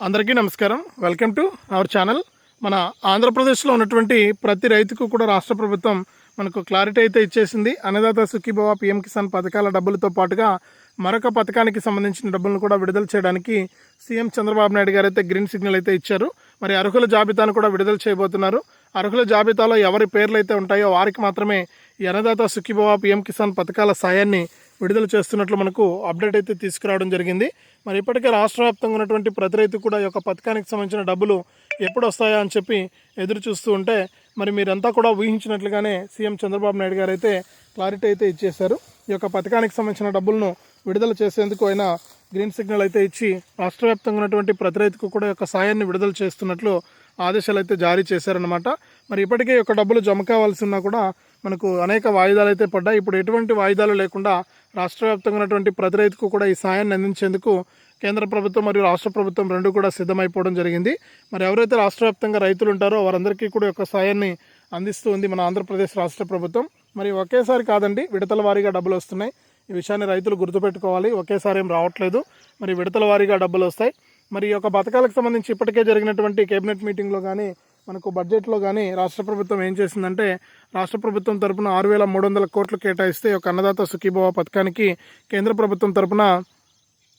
అందరికీ నమస్కారం. Welcome to our channel మన ఆంధ్రప్రదేశ్లో ఉన్నటువంటి ప్రతి రైతుకు కూడా రాష్ట్ర ప్రభుత్వం మనకు క్లారిటీ అయితే ఇచ్చేసింది. అన్నదాత సుఖీభవ పిఎం కిసాన్ పథకాల డబ్బులతో పాటుగా మరొక పథకానికి సంబంధించిన డబ్బులను కూడా విడుదల చేయడానికి సీఎం చంద్రబాబు నాయుడు గారు అయితే గ్రీన్ సిగ్నల్ అయితే ఇచ్చారు. మరి అర్హుల జాబితాను కూడా విడుదల చేయబోతున్నారు. అర్హుల జాబితాలో ఎవరి పేర్లు అయితే ఉంటాయో వారికి మాత్రమే అన్నదాత సుఖీభవ పిఎం కిసాన్ పథకాల సాయాన్ని విడుదల చేస్తున్నట్లు మనకు అప్డేట్ అయితే తీసుకురావడం జరిగింది. మరి ఇప్పటికే రాష్ట్ర వ్యాప్తంగా ఉన్నటువంటి ప్రతి రైతు కూడా ఈ యొక్క పథకానికి సంబంధించిన డబ్బులు ఎప్పుడు వస్తాయా అని చెప్పి ఎదురు చూస్తూ ఉంటే మరి మీరంతా కూడా ఊహించినట్లుగానే సీఎం చంద్రబాబు నాయుడు గారు అయితే క్లారిటీ అయితే ఇచ్చేశారు. ఈ యొక్క పథకానికి సంబంధించిన డబ్బులను విడుదల చేసేందుకు ఆయన గ్రీన్ సిగ్నల్ అయితే ఇచ్చి రాష్ట్ర వ్యాప్తంగా ఉన్నటువంటి ప్రతి రైతుకు కూడా యొక్క సాయాన్ని విడుదల చేస్తున్నట్లు ఆదేశాలు అయితే జారీ చేశారనమాట మరి ఇప్పటికే యొక్క డబ్బులు జమ కావాల్సి ఉన్నా కూడా మనకు అనేక వాయిదాలు అయితే పడ్డాయి. ఇప్పుడు ఎటువంటి వాయిదాలు లేకుండా రాష్ట్ర వ్యాప్తంగా ఉన్నటువంటి ప్రతి రైతుకు కూడా ఈ సాయాన్ని అందించేందుకు కేంద్ర ప్రభుత్వం మరియు రాష్ట్ర ప్రభుత్వం రెండు కూడా సిద్ధమైపోవడం జరిగింది. మరి ఎవరైతే రాష్ట్ర వ్యాప్తంగా రైతులు ఉంటారో వారందరికీ కూడా యొక్క సాయాన్ని అందిస్తూ ఉంది మన ఆంధ్రప్రదేశ్ రాష్ట్ర ప్రభుత్వం. మరి ఒకేసారి కాదండి విడతల వారీగా డబ్బులు వస్తున్నాయి. ఈ విషయాన్ని రైతులు గుర్తుపెట్టుకోవాలి. ఒకేసారి ఏం రావట్లేదు. మరి విడతల వారీగా డబ్బులు వస్తాయి. మరి ఈ యొక్క పథకాలకు సంబంధించి ఇప్పటికే జరిగినటువంటి కేబినెట్ మీటింగ్లో కానీ మనకు బడ్జెట్లో కానీ రాష్ట్ర ప్రభుత్వం ఏం చేసిందంటే రాష్ట్ర ప్రభుత్వం తరపున ఆరు వేల మూడు వందల కోట్లు కేటాయిస్తే ఒక అన్నదాత సుఖీభవ పథకానికి కేంద్ర ప్రభుత్వం తరపున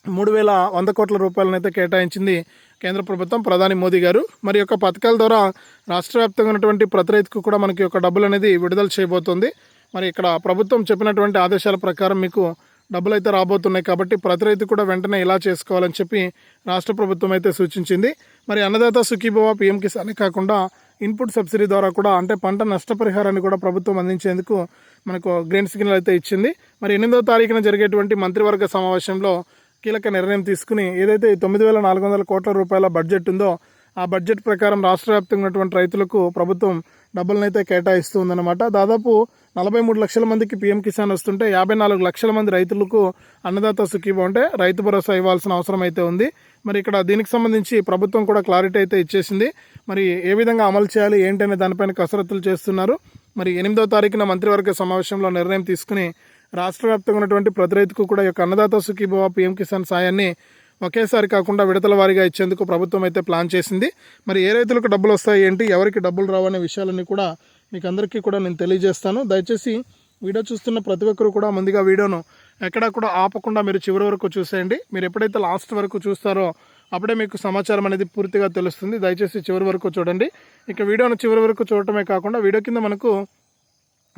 మూడు వేల వంద కోట్ల రూపాయలను అయితే కేటాయించింది కేంద్ర ప్రభుత్వం ప్రధాని మోదీ గారు. మరి యొక్క పథకాల ద్వారా రాష్ట్ర వ్యాప్తంగా ఉన్నటువంటి ప్రతి రైతుకు కూడా మనకి ఒక డబ్బులు అనేది విడుదల చేయబోతోంది. మరి ఇక్కడ ప్రభుత్వం చెప్పినటువంటి ఆదేశాల ప్రకారం మీకు డబ్బులు అయితే రాబోతున్నాయి కాబట్టి ప్రతి రైతు కూడా వెంటనే ఇలా చేసుకోవాలని చెప్పి రాష్ట్ర ప్రభుత్వం అయితే సూచించింది. మరి అన్నదాత సుఖీభవ పిఎం కిసాన్ కాకుండా ఇన్పుట్ సబ్సిడీ ద్వారా కూడా అంటే పంట నష్టపరిహారాన్ని కూడా ప్రభుత్వం అందించేందుకు మనకు గ్రీన్ సిగ్నల్ అయితే ఇచ్చింది. మరి ఎనిమిదో తారీఖున జరిగేటువంటి మంత్రివర్గ సమావేశంలో కీలక నిర్ణయం తీసుకుని ఏదైతే తొమ్మిది వేల నాలుగు వందల కోట్ల రూపాయల బడ్జెట్ ఉందో ఆ బడ్జెట్ ప్రకారం రాష్ట్ర వ్యాప్తంగా ఉన్నటువంటి రైతులకు ప్రభుత్వం డబ్బులను అయితే కేటాయిస్తూ ఉందన్నమాట దాదాపు నలభై మూడు లక్షల మందికి పీఎం కిసాన్ వస్తుంటే యాభై నాలుగు లక్షల మంది రైతులకు అన్నదాత సుఖీభ ఉంటే రైతు భరోసా ఇవ్వాల్సిన అవసరం అయితే ఉంది. మరి ఇక్కడ దీనికి సంబంధించి ప్రభుత్వం కూడా క్లారిటీ అయితే ఇచ్చేసింది. మరి ఏ విధంగా అమలు చేయాలి ఏంటనే దానిపైన కసరత్తులు చేస్తున్నారు. మరి ఎనిమిదో తారీఖున మంత్రివర్గ సమావేశంలో నిర్ణయం తీసుకుని రాష్ట్ర వ్యాప్తంగా ఉన్నటువంటి ప్రతి రైతుకు కూడా యొక్క అన్నదాత సుఖీభవ పీఎం కిసాన్ సాయాన్ని ఒకేసారి కాకుండా విడతల వారీగా ఇచ్చేందుకు ప్రభుత్వం అయితే ప్లాన్ చేసింది. మరి ఏ రైతులకు డబ్బులు వస్తాయి ఏంటి ఎవరికి డబ్బులు రావనే విషయాలన్నీ కూడా మీకు అందరికీ కూడా నేను తెలియజేస్తాను. దయచేసి వీడియో చూస్తున్న ప్రతి ఒక్కరు కూడా ముందుగా వీడియోను ఎక్కడా కూడా ఆపకుండా మీరు చివరి వరకు చూసేయండి. మీరు ఎప్పుడైతే లాస్ట్ వరకు చూస్తారో అప్పుడే మీకు సమాచారం అనేది పూర్తిగా తెలుస్తుంది. దయచేసి చివరి వరకు చూడండి. ఇక వీడియోను చివరి వరకు చూడటమే కాకుండా వీడియో కింద మనకు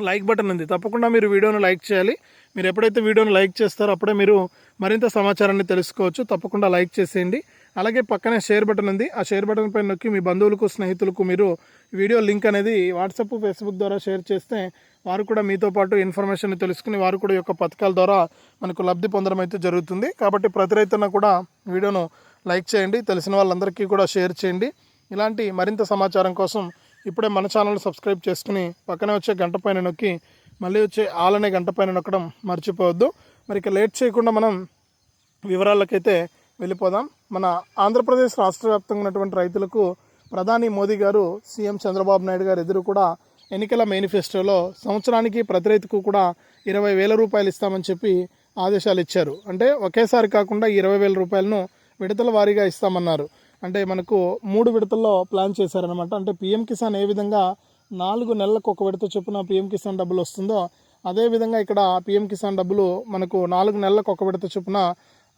లైక్ బటన్ ఉంది. తప్పకుండా మీరు వీడియోను లైక్ చేయాలి. మీరు ఎప్పుడైతే వీడియోను లైక్ చేస్తారో అప్పుడే మీరు మరింత సమాచారాన్ని తెలుసుకోవచ్చు. తప్పకుండా లైక్ చేసేయండి. అలాగే పక్కనే షేర్ బటన్ ఉంది. ఆ షేర్ బటన్ పైన నొక్కి మీ బంధువులకు స్నేహితులకు మీరు వీడియో లింక్ అనేది వాట్సాప్ ఫేస్బుక్ ద్వారా షేర్ చేస్తే వారు కూడా మీతో పాటు ఇన్ఫర్మేషన్ తెలుసుకుని వారు కూడా ఈ యొక్క పథకాల ద్వారా మనకు లబ్ధి పొందడం అయితే జరుగుతుంది. కాబట్టి ప్రతి రైతున్న కూడా వీడియోను లైక్ చేయండి. తెలిసిన వాళ్ళందరికీ కూడా షేర్ చేయండి. ఇలాంటి మరింత సమాచారం కోసం ఇప్పుడే మన ఛానల్ సబ్స్క్రైబ్ చేసుకుని పక్కనే వచ్చే గంట పైన నొక్కి మళ్ళీ వచ్చే ఆలనే గంట పైన నొక్కడం మర్చిపోవద్దు. మరి ఇక లేట్ చేయకుండా మనం వివరాలకైతే వెళ్ళిపోదాం. మన ఆంధ్రప్రదేశ్ రాష్ట్ర వ్యాప్తంగా ఉన్నటువంటి రైతులకు ప్రధాని మోదీ గారు సీఎం చంద్రబాబు నాయుడు గారు ఎదురు కూడా ఎన్నికల మేనిఫెస్టోలో సంవత్సరానికి ప్రతి రైతుకు కూడా ఇరవై వేల రూపాయలు ఇస్తామని చెప్పి ఆదేశాలు ఇచ్చారు. అంటే ఒకేసారి కాకుండా ఇరవై వేల రూపాయలను విడతల వారీగా ఇస్తామన్నారు. అంటే మనకు మూడు విడతల్లో ప్లాన్ చేశారనమాట అంటే పిఎం కిసాన్ ఏ విధంగా నాలుగు నెలలకు ఒక విడత చొప్పున పిఎం కిసాన్ డబ్బులు వస్తుందో అదేవిధంగా ఇక్కడ పిఎం కిసాన్ డబ్బులు మనకు నాలుగు నెలలకు ఒక విడత చొప్పున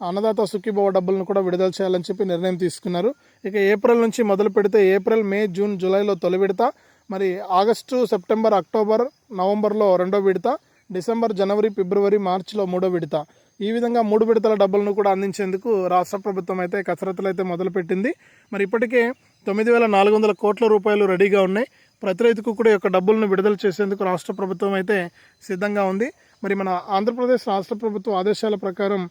అన్నదాత సుఖీభవ డబ్బులను కూడా విడుదల చేయాలని చెప్పి నిర్ణయం తీసుకున్నారు. ఇక ఏప్రిల్ నుంచి మొదలు పెడితే ఏప్రిల్ మే జూన్ జూలైలో తొలి విడత మరి ఆగస్టు సెప్టెంబర్ అక్టోబర్ నవంబర్లో రెండో విడత డిసెంబర్ జనవరి ఫిబ్రవరి మార్చిలో మూడో విడత. ఈ విధంగా మూడు విడతల డబ్బులను కూడా అందించేందుకు రాష్ట్ర ప్రభుత్వం అయితే కసరత్తులు అయితే మొదలుపెట్టింది. మరి ఇప్పటికే తొమ్మిది వేల నాలుగు వందల కోట్ల రూపాయలు రెడీగా ఉన్నాయి. ప్రతి రైతుకు కూడా యొక్క డబ్బులను విడుదల చేసేందుకు రాష్ట్ర ప్రభుత్వం అయితే సిద్ధంగా ఉంది. మరి మన ఆంధ్రప్రదేశ్ రాష్ట్ర ప్రభుత్వ ఆదేశాల ప్రకారం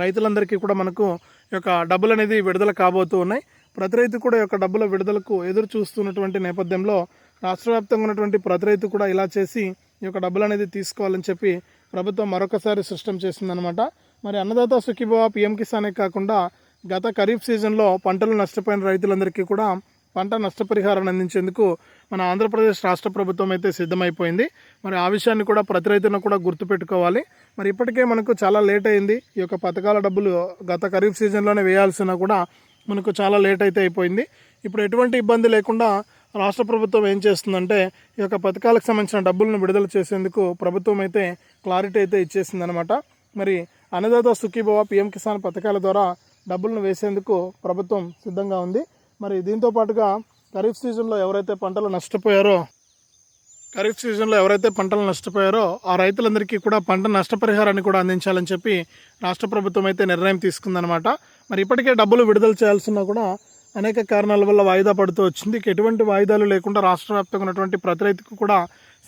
రైతులందరికీ కూడా మనకు ఈ యొక్క డబ్బులు అనేది విడుదల కాబోతూ ఉన్నాయి. ప్రతి రైతు కూడా ఈ యొక్క డబ్బుల విడుదలకు ఎదురు చూస్తున్నటువంటి నేపథ్యంలో రాష్ట్ర వ్యాప్తంగా ఉన్నటువంటి ప్రతి రైతు కూడా ఇలా చేసి ఈ యొక్క డబ్బులు అనేది తీసుకోవాలని చెప్పి ప్రభుత్వం మరొకసారి సృష్టం చేసిందనమాట మరి అన్నదాత సుఖీభవ పిఎం కిసానే కాకుండా గత ఖరీఫ్ సీజన్లో పంటలు నష్టపోయిన రైతులందరికీ కూడా పంట నష్టపరిహారాన్ని అందించేందుకు మన ఆంధ్రప్రదేశ్ రాష్ట్ర ప్రభుత్వం అయితే సిద్ధమైపోయింది. మరి ఆ విషయాన్ని కూడా ప్రతి రైతును కూడా గుర్తుపెట్టుకోవాలి. మరి ఇప్పటికే మనకు చాలా లేట్ అయింది. ఈ యొక్క పథకాల డబ్బులు గత ఖరీఫ్ సీజన్లోనే వేయాల్సిన కూడా మనకు చాలా లేట్ అయితే అయిపోయింది. ఇప్పుడు ఎటువంటి ఇబ్బంది లేకుండా రాష్ట్ర ప్రభుత్వం ఏం చేస్తుందంటే ఈ యొక్క పథకాలకు సంబంధించిన డబ్బులను విడుదల చేసేందుకు ప్రభుత్వం అయితే క్లారిటీ అయితే ఇచ్చేసిందనమాట మరి అన్నదాత సుఖీభవ పిఎం కిసాన్ పథకాల ద్వారా డబ్బులను వేసేందుకు ప్రభుత్వం సిద్ధంగా ఉంది. మరి దీంతో పాటుగా ఖరీఫ్ సీజన్లో ఎవరైతే పంటలు నష్టపోయారో ఖరీఫ్ సీజన్లో ఎవరైతే పంటలు నష్టపోయారో ఆ రైతులందరికీ కూడా పంట నష్టపరిహారాన్ని కూడా అందించాలని చెప్పి రాష్ట్ర ప్రభుత్వం అయితే నిర్ణయం తీసుకుందనమాట మరి ఇప్పటికే డబ్బులు విడుదల చేయాల్సిన కూడా అనేక కారణాల వల్ల వాయిదా పడుతూ వచ్చింది. ఎటువంటి వాయిదాలు లేకుండా రాష్ట్ర వ్యాప్తంగా ఉన్నటువంటి ప్రతి రైతుకు కూడా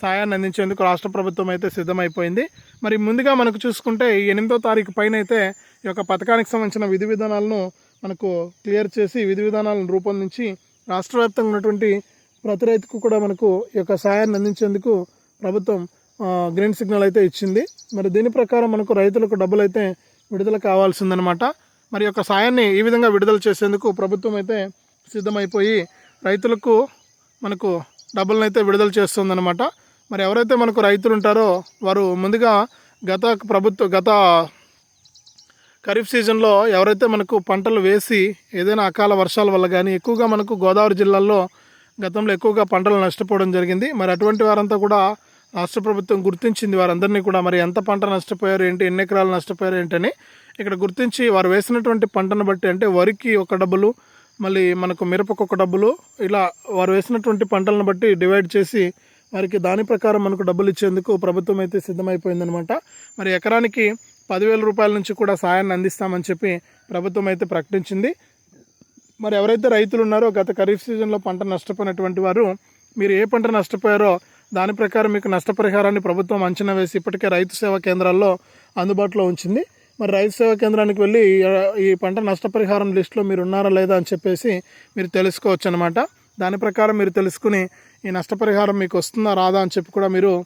సాయాన్ని అందించేందుకు రాష్ట్ర ప్రభుత్వం అయితే సిద్ధమైపోయింది. మరి ముందుగా మనకు చూసుకుంటే ఎనిమిదో తారీఖు పైన అయితే ఈ యొక్క పథకానికి సంబంధించిన విధి విధానాలను మనకు క్లియర్ చేసి విధి విధానాలను రూపొందించి రాష్ట్ర వ్యాప్తంగా ఉన్నటువంటి ప్రతి రైతుకు కూడా మనకు ఈ యొక్క సాయాన్ని అందించేందుకు ప్రభుత్వం గ్రీన్ సిగ్నల్ అయితే ఇచ్చింది. మరి దీని ప్రకారం మనకు రైతులకు డబ్బులు అయితే విడుదల కావాల్సిందనమాట. మరి యొక్క సాయాన్ని ఈ విధంగా విడుదల చేసేందుకు ప్రభుత్వం అయితే సిద్ధమైపోయి రైతులకు మనకు డబ్బులను అయితే విడుదల చేస్తుందన్నమాట. మరి ఎవరైతే మనకు రైతులు ఉంటారో వారు ముందుగా గత ప్రభుత్వ గత ఖరీఫ్ సీజన్లో ఎవరైతే మనకు పంటలు వేసి ఏదైనా అకాల వర్షాల వల్ల కానీ ఎక్కువగా మనకు గోదావరి జిల్లాల్లో గతంలో ఎక్కువగా పంటలు నష్టపోవడం జరిగింది. మరి అటువంటి వారంతా కూడా రాష్ట్ర ప్రభుత్వం గుర్తించింది వారందరినీ కూడా. మరి ఎంత పంట నష్టపోయారు ఏంటి ఎన్ని ఎకరాలు నష్టపోయారు ఏంటని ఇక్కడ గుర్తించి వారు వేసినటువంటి పంటను బట్టి అంటే వరికి ఒక డబ్బులు మళ్ళీ మనకు మిరపకు ఒక డబ్బులు ఇలా వారు వేసినటువంటి పంటలను బట్టి డివైడ్ చేసి వారికి దాని ప్రకారం మనకు డబ్బులు ఇచ్చేందుకు ప్రభుత్వం అయితే సిద్ధమైపోయిందనమాట. మరి ఎకరానికి పదివేల రూపాయల నుంచి కూడా సాయాన్ని అందిస్తామని చెప్పి ప్రభుత్వం అయితే ప్రకటించింది. మరి ఎవరైతే రైతులు ఉన్నారో గత ఖరీఫ్ సీజన్లో పంట నష్టపోయినటువంటి వారు మీరు ఏ పంట నష్టపోయారో దాని ప్రకారం మీకు నష్టపరిహారాన్ని ప్రభుత్వం అంచనా వేసి ఇప్పటికే రైతు సేవా కేంద్రాల్లో అందుబాటులో ఉంచింది. మరి రైతు సేవా కేంద్రానికి వెళ్ళి ఈ- పంట నష్టపరిహారం లిస్టులో మీరు ఉన్నారా లేదా అని చెప్పేసి మీరు తెలుసుకోవచ్చు అనమాట దాని ప్రకారం మీరు తెలుసుకుని ఈ నష్టపరిహారం మీకు వస్తుందా రాదా అని చెప్పి కూడా మీరు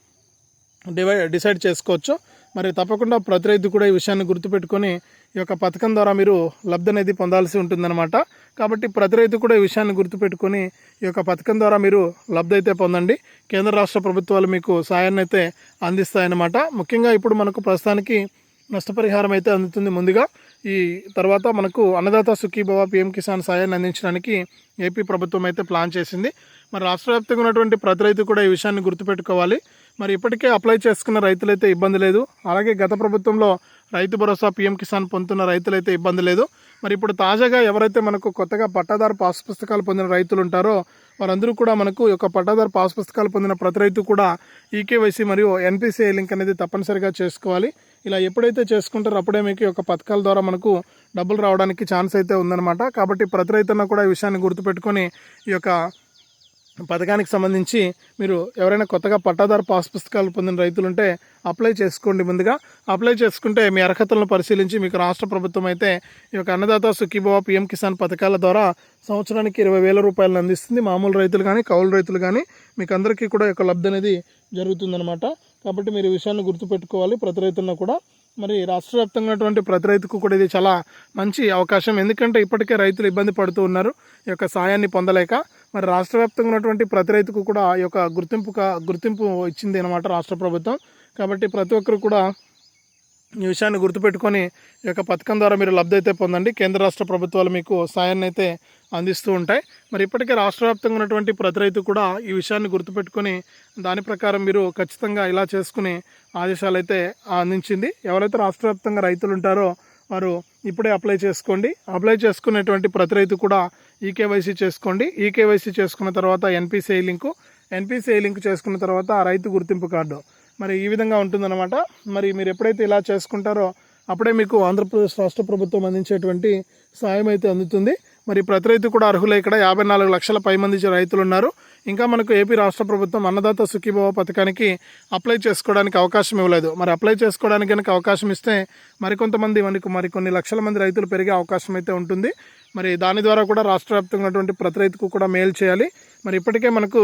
డివై డిసైడ్ చేసుకోవచ్చు. మరి తప్పకుండా ప్రతి రైతు కూడా ఈ విషయాన్ని గుర్తుపెట్టుకొని ఈ యొక్క పథకం ద్వారా మీరు లబ్ధి అనేది పొందాల్సి ఉంటుందన్నమాట. కాబట్టి ప్రతి రైతు కూడా ఈ విషయాన్ని గుర్తుపెట్టుకొని ఈ యొక్క పథకం ద్వారా మీరు లబ్ధి అయితే పొందండి. కేంద్ర రాష్ట్ర ప్రభుత్వాలు మీకు సాయాన్ని అయితే అందిస్తాయన్నమాట. ముఖ్యంగా ఇప్పుడు మనకు ప్రస్తుతానికి నష్టపరిహారం అయితే అందుతుంది ముందుగా. ఈ తర్వాత మనకు అన్నదాత సుఖీభవ పిఎం కిసాన్ సాయాన్ని అందించడానికి ఏపీ ప్రభుత్వం అయితే ప్లాన్ చేసింది. మరి రాష్ట్ర వ్యాప్తంగా ఉన్నటువంటి ప్రతి రైతు కూడా ఈ విషయాన్ని గుర్తుపెట్టుకోవాలి. మరి ఇప్పటికే అప్లై చేసుకున్న రైతులైతే ఇబ్బంది లేదు. అలాగే గత ప్రభుత్వంలో రైతు భరోసా పిఎం కిసాన్ పొందుతున్న రైతులైతే ఇబ్బంది లేదు. మరి ఇప్పుడు తాజాగా ఎవరైతే మనకు కొత్తగా పట్టాదారు పాస్ పుస్తకాలు పొందిన రైతులు ఉంటారో వారందరూ కూడా మనకు ఒక యొక్క పట్టాదారు పాస్ పుస్తకాలు పొందిన ప్రతి రైతు కూడా ఈకేవైసీ మరియు ఎన్పిసిఐ లింక్ అనేది తప్పనిసరిగా చేసుకోవాలి. ఇలా ఎప్పుడైతే చేసుకుంటారో అప్పుడే మీకు ఈ యొక్క పథకాల ద్వారా మనకు డబ్బులు రావడానికి ఛాన్స్ అయితే ఉందన్నమాట. కాబట్టి ప్రతి రైతున్న కూడా ఈ విషయాన్ని గుర్తుపెట్టుకొని ఈ యొక్క పథకానికి సంబంధించి మీరు ఎవరైనా కొత్తగా పట్టాదారు పాస్ పుస్తకాలు పొందిన రైతులుంటే అప్లై చేసుకోండి ముందుగా. అప్లై చేసుకుంటే మీ అర్హతలను పరిశీలించి మీకు రాష్ట్ర ప్రభుత్వం అయితే ఈ యొక్క అన్నదాత సుఖీభవ పిఎం కిసాన్ పథకాల ద్వారా సంవత్సరానికి ఇరవై వేల రూపాయలను అందిస్తుంది. మామూలు రైతులు కానీ కౌలు రైతులు కానీ మీకు అందరికీ కూడా యొక్క లబ్ధి అనేది జరుగుతుందన్నమాట. కాబట్టి మీరు ఈ విషయాన్ని గుర్తుపెట్టుకోవాలి. ప్రతి రైతులను కూడా. మరి రాష్ట్ర వ్యాప్తంగా ఉన్నటువంటి ప్రతి రైతుకు కూడా ఇది చాలా మంచి అవకాశం. ఎందుకంటే ఇప్పటికే రైతులు ఇబ్బంది పడుతూ ఉన్నారు. ఈ యొక్క సాయాన్ని పొందలేక. మరి రాష్ట్ర వ్యాప్తంగా ఉన్నటువంటి ప్రతి రైతుకు కూడా ఈ యొక్క గుర్తింపు గుర్తింపు ఇచ్చింది అనమాట రాష్ట్ర ప్రభుత్వం. కాబట్టి ప్రతి ఒక్కరు కూడా ఈ విషయాన్ని గుర్తుపెట్టుకొని ఈ యొక్క పథకం ద్వారా మీరు లబ్ధి అయితే పొందండి. కేంద్ర రాష్ట్ర ప్రభుత్వాలు మీకు సాయాన్ని అయితే అందిస్తూ ఉంటాయి. మరి ఇప్పటికే రాష్ట్ర వ్యాప్తంగా ఉన్నటువంటి ప్రతి రైతు కూడా ఈ విషయాన్ని గుర్తుపెట్టుకొని దాని ప్రకారం మీరు ఖచ్చితంగా ఇలా చేసుకుని ఆదేశాలు అయితే అందించింది. ఎవరైతే రాష్ట్ర వ్యాప్తంగా రైతులు ఉంటారో వారు ఇప్పుడే అప్లై చేసుకోండి. అప్లై చేసుకునేటువంటి ప్రతి రైతు కూడా ఈకేవైసీ చేసుకోండి. ఈకేవైసీ చేసుకున్న తర్వాత ఎన్పిసిఐ లింకు ఎన్పిసిఐ లింక్ చేసుకున్న తర్వాత ఆ రైతు గుర్తింపు కార్డు. మరి ఈ విధంగా ఉంటుందన్నమాట. మరి మీరు ఎప్పుడైతే ఇలా చేసుకుంటారో అప్పుడే మీకు ఆంధ్రప్రదేశ్ రాష్ట్ర ప్రభుత్వం అందించేటువంటి సాయం అయితే అందుతుంది. మరి ప్రతి రైతు కూడా అర్హులే. ఇక్కడ యాభై నాలుగు లక్షల పై మంది రైతులు ఉన్నారు ఇంకా మనకు ఏపీ రాష్ట్ర ప్రభుత్వం అన్నదాత సుఖీభవ పథకానికి అప్లై చేసుకోవడానికి అవకాశం ఇవ్వలేదు. మరి అప్లై చేసుకోవడానికి కనుక అవకాశం ఇస్తే మరికొంతమంది మనకు మరికొన్ని లక్షల మంది రైతులు పెరిగే అవకాశం అయితే ఉంటుంది. మరి దాని ద్వారా కూడా రాష్ట్ర వ్యాప్తంగా ఉన్నటువంటి ప్రతి రైతుకు కూడా మేలు చేయాలి. మరి ఇప్పటికే మనకు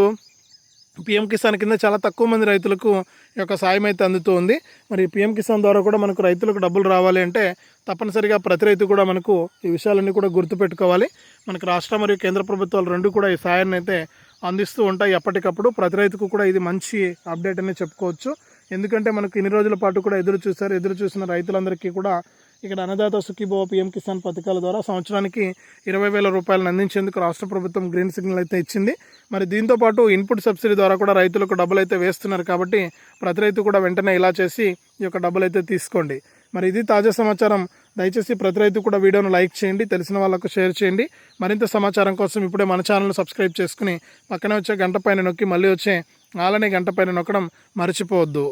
పిఎం కిసాన్ కింద చాలా తక్కువ మంది రైతులకు ఈ యొక్క సాయం అయితే అందుతుంది మరి పిఎం కిసాన్ ద్వారా కూడా మనకు రైతులకు డబ్బులు రావాలి అంటే తప్పనిసరిగా ప్రతి రైతు కూడా మనకు ఈ విషయాలన్నీ కూడా గుర్తుపెట్టుకోవాలి. మనకు రాష్ట్ర మరియు కేంద్ర ప్రభుత్వాలు రెండు కూడా ఈ సాయాన్ని అయితే అందిస్తూ ఉంటాయి ఎప్పటికప్పుడు. ప్రతి రైతుకు కూడా ఇది మంచి అప్డేట్ అనే చెప్పుకోవచ్చు. ఎందుకంటే మనకు ఇన్ని రోజుల పాటు కూడా ఎదురు చూశారు. ఎదురు చూసిన రైతులందరికీ కూడా ఇక్కడ అన్నదాత సుఖీభవ పిఎం కిసాన్ పథకాల ద్వారా సంవత్సరానికి ఇరవై వేల రూపాయలను అందించేందుకు రాష్ట్ర ప్రభుత్వం గ్రీన్ సిగ్నల్ అయితే ఇచ్చింది. మరి దీంతో పాటు ఇన్పుట్ సబ్సిడీ ద్వారా కూడా రైతులకు డబ్బులు అయితే వేస్తున్నారు కాబట్టి ప్రతి రైతు కూడా వెంటనే ఇలా చేసి ఈ యొక్క డబ్బులు అయితే తీసుకోండి. మరి ఇది తాజా సమాచారం. దయచేసి ప్రతి రైతు కూడా వీడియోను లైక్ చేయండి తెలిసిన వాళ్ళకు షేర్ చేయండి. మరింత సమాచారం కోసం ఇప్పుడే మన ఛానల్ సబ్స్క్రైబ్ చేసుకుని పక్కనే వచ్చే గంట పైన నొక్కి మళ్ళీ వచ్చే ఆలనే గంట పైన నొక్కడం మర్చిపోవద్దు.